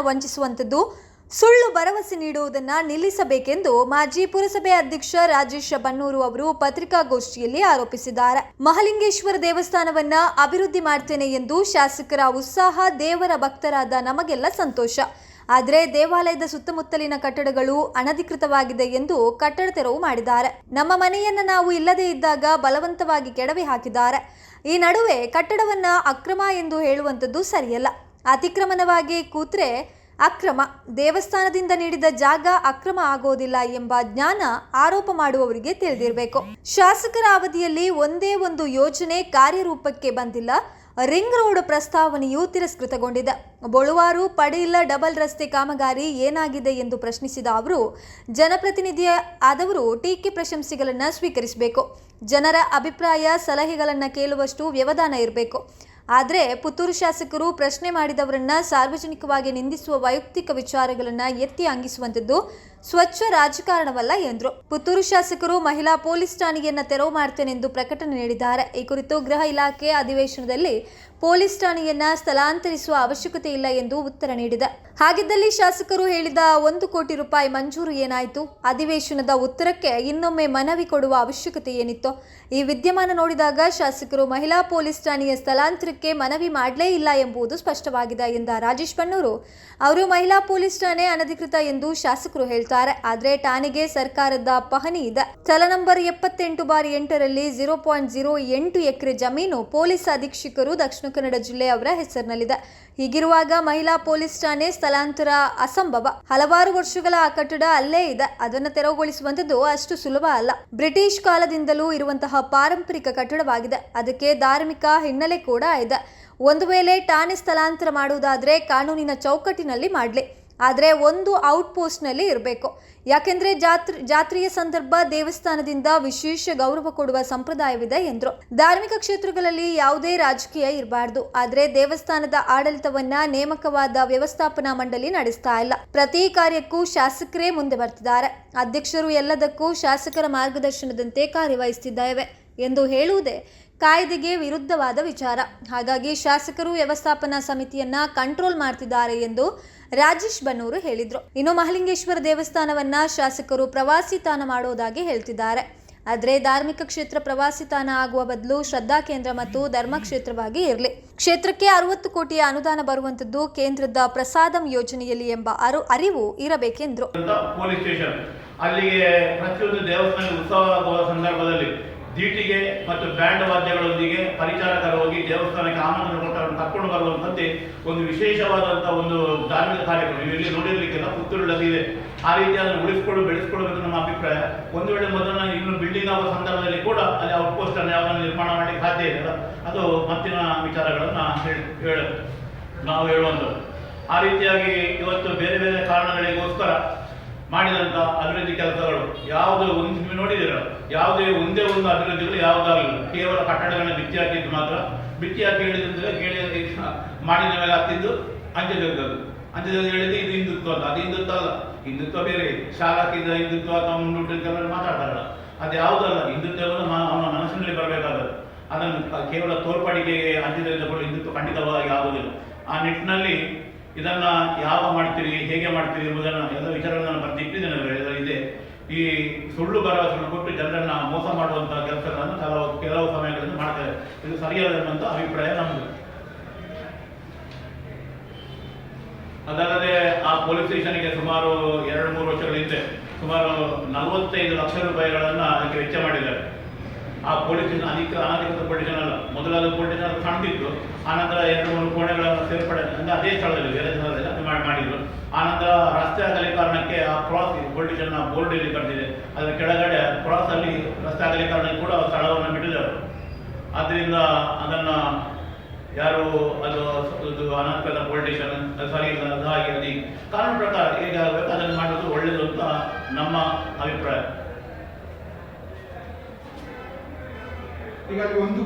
ವಂಚಿಸುವಂಥದ್ದು. ಸುಳ್ಳು ಭರವಸೆ ನೀಡುವುದನ್ನು ನಿಲ್ಲಿಸಬೇಕೆಂದು ಮಾಜಿ ಪುರಸಭೆ ಅಧ್ಯಕ್ಷ ರಾಜೇಶ ಬನ್ನೂರು ಅವರು ಪತ್ರಿಕಾಗೋಷ್ಠಿಯಲ್ಲಿ ಆರೋಪಿಸಿದ್ದಾರೆ. ಮಹಲಿಂಗೇಶ್ವರ ದೇವಸ್ಥಾನವನ್ನ ಅಭಿವೃದ್ಧಿ ಮಾಡ್ತೇನೆ ಎಂದು ಶಾಸಕರ ಉತ್ಸಾಹ ದೇವರ ಭಕ್ತರಾದ ನಮಗೆಲ್ಲ ಸಂತೋಷ. ಆದರೆ ದೇವಾಲಯದ ಸುತ್ತಮುತ್ತಲಿನ ಕಟ್ಟಡಗಳು ಅನಧಿಕೃತವಾಗಿದೆ ಎಂದು ಕಟ್ಟಡ ತೆರವು ಮಾಡಿದ್ದಾರೆ. ನಮ್ಮ ಮನೆಯನ್ನ ನಾವು ಇಲ್ಲದೇ ಇದ್ದಾಗ ಬಲವಂತವಾಗಿ ಕೆಡವಿ ಹಾಕಿದ್ದಾರೆ. ಈ ನಡುವೆ ಕಟ್ಟಡವನ್ನ ಅಕ್ರಮ ಎಂದು ಹೇಳುವಂಥದ್ದು ಸರಿಯಲ್ಲ. ಅತಿಕ್ರಮಣವಾಗಿ ಕೂತ್ರೆ ಅಕ್ರಮ. ದೇವಸ್ಥಾನದಿಂದ ನೀಡಿದ ಜಾಗ ಅಕ್ರಮ ಆಗೋದಿಲ್ಲ ಎಂಬ ಜ್ಞಾನ ಆರೋಪ ಮಾಡುವವರಿಗೆ ತಿಳಿದಿರಬೇಕು. ಶಾಸಕರ ಅವಧಿಯಲ್ಲಿ ಒಂದೇ ಒಂದು ಯೋಜನೆ ಕಾರ್ಯರೂಪಕ್ಕೆ ಬಂದಿಲ್ಲ. ರಿಂಗ್ ರೋಡ್ ಪ್ರಸ್ತಾವನೆಯು ತಿರಸ್ಕೃತಗೊಂಡಿದೆ. ಬೊಳುವಾರು ಪಡೆಯಿಲ್ಲ ಡಬಲ್ ರಸ್ತೆ ಕಾಮಗಾರಿ ಏನಾಗಿದೆ ಎಂದು ಪ್ರಶ್ನಿಸಿದ ಅವರು ಜನಪ್ರತಿನಿಧಿಯ ಆದವರು ಟೀಕೆ ಪ್ರಶಂಸೆಗಳನ್ನು ಸ್ವೀಕರಿಸಬೇಕು. ಜನರ ಅಭಿಪ್ರಾಯ, ಸಲಹೆಗಳನ್ನು ಕೇಳುವಷ್ಟು ವ್ಯವಧಾನ ಇರಬೇಕು. ಆದರೆ ಪುತ್ತೂರು ಶಾಸಕರು ಪ್ರಶ್ನೆ ಮಾಡಿದವರನ್ನ ಸಾರ್ವಜನಿಕವಾಗಿ ನಿಂದಿಸುವ ವೈಯಕ್ತಿಕ ವಿಚಾರಗಳನ್ನು ಎತ್ತಿ ಅಂಗಿಸುವಂಥದ್ದು ಸ್ವಚ್ಛ ರಾಜಕಾರಣವಲ್ಲ ಎಂದರು. ಪುತ್ತೂರು ಶಾಸಕರು ಮಹಿಳಾ ಪೊಲೀಸ್ ಠಾಣೆಯನ್ನ ತೆರವು ಮಾಡ್ತೇನೆಂದು ಪ್ರಕಟಣೆ ನೀಡಿದ್ದಾರೆ. ಈ ಕುರಿತು ಗೃಹ ಇಲಾಖೆ ಅಧಿವೇಶನದಲ್ಲಿ ಪೊಲೀಸ್ ಠಾಣೆಯನ್ನ ಸ್ಥಳಾಂತರಿಸುವ ಅವಶ್ಯಕತೆ ಇಲ್ಲ ಎಂದು ಉತ್ತರ ನೀಡಿದೆ. ಹಾಗಿದ್ದಲ್ಲಿ ಶಾಸಕರು ಹೇಳಿದ ಒಂದು ಕೋಟಿ ರೂಪಾಯಿ ಮಂಜೂರು ಏನಾಯಿತು? ಅಧಿವೇಶನದ ಉತ್ತರಕ್ಕೆ ಇನ್ನೊಮ್ಮೆ ಮನವಿ ಕೊಡುವ ಅವಶ್ಯಕತೆ ಏನಿತ್ತು? ಈ ವಿದ್ಯಮಾನ ನೋಡಿದಾಗ ಶಾಸಕರು ಮಹಿಳಾ ಪೊಲೀಸ್ ಠಾಣೆಯ ಸ್ಥಳಾಂತರಕ್ಕೆ ಮನವಿ ಮಾಡಲೇ ಇಲ್ಲ ಎಂಬುದು ಸ್ಪಷ್ಟವಾಗಿದೆ ಎಂದ ರಾಜೇಶ್ ಬಣ್ಣೂರು. ಅವರು ಮಹಿಳಾ ಪೊಲೀಸ್ ಠಾಣೆ ಅನಧಿಕೃತ ಎಂದು ಶಾಸಕರು ಹೇಳ್ತಾರೆ ಆದರೆ ಠಾಣೆಗೆ ಸರ್ಕಾರದ ಪಹಣಿ ಇದೆ. ಚಲ ನಂಬರ್ ಎಪ್ಪತ್ತೆಂಟು ಬಾರಿ ಎಂಟರಲ್ಲಿ ಜೀರೋ ಪಾಯಿಂಟ್ ಜೀರೋ ಎಂಟು ಎಕರೆ ಜಮೀನು ಪೊಲೀಸ್ ಅಧೀಕ್ಷಕರು ದಕ್ಷಿಣ ಕನ್ನಡ ಜಿಲ್ಲೆಯವರ ಹೆಸರಿನಲ್ಲಿದೆ. ಹೀಗಿರುವಾಗ ಮಹಿಳಾ ಪೊಲೀಸ್ ಠಾಣೆ ಸ್ಥಳಾಂತರ ಅಸಂಭವ. ಹಲವಾರು ವರ್ಷಗಳ ಆ ಕಟ್ಟಡ ಅಲ್ಲೇ ಇದೆ. ಅದನ್ನು ತೆರವುಗೊಳಿಸುವಂಥದ್ದು ಅಷ್ಟು ಸುಲಭ ಅಲ್ಲ. ಬ್ರಿಟಿಷ್ ಕಾಲದಿಂದಲೂ ಇರುವಂತಹ ಪಾರಂಪರಿಕ ಕಟ್ಟಡವಾಗಿದೆ. ಅದಕ್ಕೆ ಧಾರ್ಮಿಕ ಹಿನ್ನೆಲೆ ಕೂಡ ಇದೆ. ಒಂದು ವೇಳೆ ಠಾಣೆ ಸ್ಥಳಾಂತರ ಮಾಡುವುದಾದ್ರೆ ಕಾನೂನಿನ ಚೌಕಟ್ಟಿನಲ್ಲಿ ಮಾಡಲಿ. ಆದರೆ ಒಂದು ಔಟ್ ಪೋಸ್ಟ್ನಲ್ಲಿ ಇರಬೇಕು. ಯಾಕೆಂದರೆ ಜಾತ್ರೆ, ಜಾತ್ರೆಯ ಸಂದರ್ಭ ದೇವಸ್ಥಾನದಿಂದ ವಿಶೇಷ ಗೌರವ ಕೊಡುವ ಸಂಪ್ರದಾಯವಿದೆ ಎಂದರು. ಧಾರ್ಮಿಕ ಕ್ಷೇತ್ರಗಳಲ್ಲಿ ಯಾವುದೇ ರಾಜಕೀಯ ಇರಬಾರ್ದು. ಆದರೆ ದೇವಸ್ಥಾನದ ಆಡಳಿತವನ್ನ ನೇಮಕವಾದ ವ್ಯವಸ್ಥಾಪನಾ ಮಂಡಳಿ ನಡೆಸ್ತಾ ಇಲ್ಲ. ಪ್ರತಿ ಕಾರ್ಯಕ್ಕೂ ಶಾಸಕರೇ ಮುಂದೆ ಬರ್ತಿದ್ದಾರೆ. ಅಧ್ಯಕ್ಷರು ಎಲ್ಲದಕ್ಕೂ ಶಾಸಕರ ಮಾರ್ಗದರ್ಶನದಂತೆ ಕಾರ್ಯವಹಿಸುತ್ತಿದ್ದೇವೆ ಎಂದು ಹೇಳುವುದೇ ಕಾಯ್ದೆಗೆ ವಿರುದ್ಧವಾದ ವಿಚಾರ. ಹಾಗಾಗಿ ಶಾಸಕರು ವ್ಯವಸ್ಥಾಪನಾ ಸಮಿತಿಯನ್ನ ಕಂಟ್ರೋಲ್ ಮಾಡ್ತಿದ್ದಾರೆ ಎಂದು ರಾಜೇಶ್ ಬನ್ನೂರು ಹೇಳಿದರು. ಇನ್ನು ಮಹಲಿಂಗೇಶ್ವರ ದೇವಸ್ಥಾನವನ್ನ ಶಾಸಕರು ಪ್ರವಾಸಿ ತಾಣ ಮಾಡೋದಾಗಿ ಹೇಳ್ತಿದ್ದಾರೆ. ಆದರೆ ಧಾರ್ಮಿಕ ಕ್ಷೇತ್ರ ಪ್ರವಾಸಿ ತಾಣ ಆಗುವ ಬದಲು ಶ್ರದ್ಧಾ ಕೇಂದ್ರ ಮತ್ತು ಧರ್ಮ ಕ್ಷೇತ್ರವಾಗಿ ಇರಲಿ. ಕ್ಷೇತ್ರಕ್ಕೆ ಅರವತ್ತು ಕೋಟಿಯ ಅನುದಾನ ಬರುವಂತದ್ದು ಕೇಂದ್ರದ ಪ್ರಸಾದಂ ಯೋಜನೆಯಲ್ಲಿ ಎಂಬ ಅರು ಅರಿವು ಇರಬೇಕೆಂದ್ರು. ಅಲ್ಲಿಗೆ ಪ್ರತಿಯೊಂದು ದೇವಸ್ಥಾನ ಉತ್ಸವ ಸಂದರ್ಭದಲ್ಲಿ ದೀಟಿಗೆ ಮತ್ತು ಬ್ಯಾಂಡ್ ವಾದ್ಯಗಳೊಂದಿಗೆ ಪರಿಚಾರಕರು ಹೋಗಿ ದೇವಸ್ಥಾನಕ್ಕೆ ಆಮಂತ್ರಣ ಕರ್ಕೊಂಡು ಬರುವಂತೆ ಒಂದು ವಿಶೇಷವಾದಂಥ ಒಂದು ಧಾರ್ಮಿಕ ಕಾರ್ಯಕ್ರಮ. ಇಲ್ಲಿ ನೋಡಿರ್ಲಿಕ್ಕೆಲ್ಲ ಪುತ್ತೂರಲ್ಲಿ ಇದೆ. ಆ ರೀತಿ ಅದನ್ನು ಉಳಿಸ್ಕೊಂಡು ಬೆಳೆಸ್ಕೊಳ್ಬೇಕು ನಮ್ಮ ಅಭಿಪ್ರಾಯ. ಒಂದು ವೇಳೆ ಮೊದಲ ಇನ್ನು ಬಿಲ್ಡಿಂಗ್ ಆಗುವ ಸಂದರ್ಭದಲ್ಲಿ ಕೂಡ ಅಲ್ಲಿ ಔಟ್ ಪೋಸ್ಟ್ ಅನ್ನು ಯಾವ ನಿರ್ಮಾಣ ಮಾಡಲಿಕ್ಕೆ ಸಾಧ್ಯ ಇದೆ ಅದು ಮತ್ತಿನ ವಿಚಾರಗಳನ್ನು ಹೇಳಿ, ಹೇಳ, ನಾವು ಹೇಳುವಂಥದ್ದು. ಆ ರೀತಿಯಾಗಿ ಇವತ್ತು ಬೇರೆ ಬೇರೆ ಕಾರಣಗಳಿಗೋಸ್ಕರ ಮಾಡಿದಂಥ ಅಭಿವೃದ್ಧಿ ಕೆಲಸಗಳು, ಯಾವುದೇ ಒಂದು ನೀವು ನೋಡಿದಿರ? ಯಾವುದೇ ಒಂದೇ ಒಂದು ಅಭಿವೃದ್ಧಿಗಳು ಯಾವುದಾಗಲಿಲ್ಲ ಕೇವಲ ಕಟ್ಟಡಗಳನ್ನ ಬಿತ್ತಿ ಹಾಕಿದ್ದು ಮಾತ್ರ. ಬಿತ್ತಿ ಹಾಕಿ ಹೇಳಿದ್ರೆ ಕೇಳಿ ಮಾಡಿದ ಮೇಲೆ ಹತ್ತಿದ್ದು ಅಂಚೆ ಜಗದ್ದು ಹೇಳಿದ್ದು ಇದು ಹಿಂದುತ್ವ ಅಂತ. ಅದು ಹಿಂದುತ್ವ ಅಲ್ಲ. ಹಿಂದುತ್ವ ಬೇರೆ. ಶಾಲಾಕಿದ ಹಿಂದುತ್ವ, ಅಥವಾ ಮುಂದೂಟ ಮಾತಾಡ್ತಾರಲ್ಲ. ಅದು ಯಾವುದಲ್ಲ ಹಿಂದುತ್ವವನ್ನು ಅವನ ಮನಸ್ಸಿನಲ್ಲಿ ಬರಬೇಕಾದದ್ದು. ಅದನ್ನು ಕೇವಲ ತೋರ್ಪಡಿಕೆಗೆ ತೆಗೆದುಕೊಂಡು ಹಿಂದುತ್ವ ಖಂಡಿತವಾಗಿ ಆಗುವುದಿಲ್ಲ. ಆ ನಿಟ್ಟಿನಲ್ಲಿ ಇದನ್ನ ಯಾವ ಮಾಡ್ತೀರಿ, ಹೇಗೆ ಮಾಡ್ತೀರಿ ಎಂಬುದನ್ನು ಎಲ್ಲ ವಿಚಾರಗಳನ್ನು ಅದರಲ್ಲಿ ಇದೆ. ಈ ಸುಳ್ಳು ಭರವಸೆಗಳನ್ನು ಕೊಟ್ಟು ಜನರನ್ನ ಮೋಸ ಮಾಡುವಂತಹ ಕೆಲಸಗಳನ್ನು ಕೆಲವು ಕೆಲವು ಸಮಯಗಳನ್ನು ಮಾಡ್ತಾರೆ. ಇದು ಸರಿಯಲ್ಲ ಅನ್ನುವಂಥ ಅಭಿಪ್ರಾಯ ನಮ್ಮದು ಅದಲ್ಲದೆ ಆ ಪೊಲೀಸ್ ಸ್ಟೇಷನ್ಗೆ ಸುಮಾರು ಎರಡು ಮೂರು ವರ್ಷಗಳ ಹಿಂದೆ ಸುಮಾರು ನಲವತ್ತೈದು ಲಕ್ಷ ರೂಪಾಯಿಗಳನ್ನು ಅದಕ್ಕೆ ವೆಚ್ಚ ಮಾಡಿದ್ದಾರೆ. ಆ ಪೊಲೀಸ್ ಅಧಿಕ ಅನಧಿಕೃತ ಪೊಲೀಸ್ ಅಲ್ಲ, ಮೊದಲಾದ ಪೊಲೀಸ್ ಕಾಣ್ತಿತ್ತು ಆನಂತರ ಎರಡು ಮೂರು ಕೋಣೆಗಳನ್ನು ಸೇರ್ಪಡೆ, ಅಂದ್ರೆ ಅದೇ ಸ್ಥಳದಲ್ಲಿ, ಬೇರೆ ಸ್ಥಳದಲ್ಲಿ. ಮಾಡಿದ್ರು. ಆನಂತರ ರಸ್ತೆ ಅಗಲೀಕರಣಕ್ಕೆ ಆ ಕ್ರಾಸ್ನ ಬೋರ್ಡ್ ಇಲ್ಲಿ ಬರ್ತಿದೆ ಅದರ ಕೆಳಗಡೆ ಕ್ರಾಸ್ ಅಲ್ಲಿ ರಸ್ತೆ ಅಗಲೀಕರಣಕ್ಕೆ ಕೂಡ ಸ್ಥಳವನ್ನು ಬಿಟ್ಟಿದ್ದಾರೆ. ಆದ್ದರಿಂದ ಅದನ್ನ ಯಾರು ಅದು ಇದು ಅನಧಿಕೃತ ಪೊಲಿಟಿಷಿಯನ್ ಸರಿ ಇಲ್ಲ ಹೀಗೆ. ಕಾನೂನು ಪ್ರಕಾರ ಹೇಗಾಗಬೇಕು ಅದನ್ನು ಮಾಡೋದು ಒಳ್ಳೆಯದು ಅಂತ ನಮ್ಮ ಅಭಿಪ್ರಾಯ. ಈಗ ಒಂದು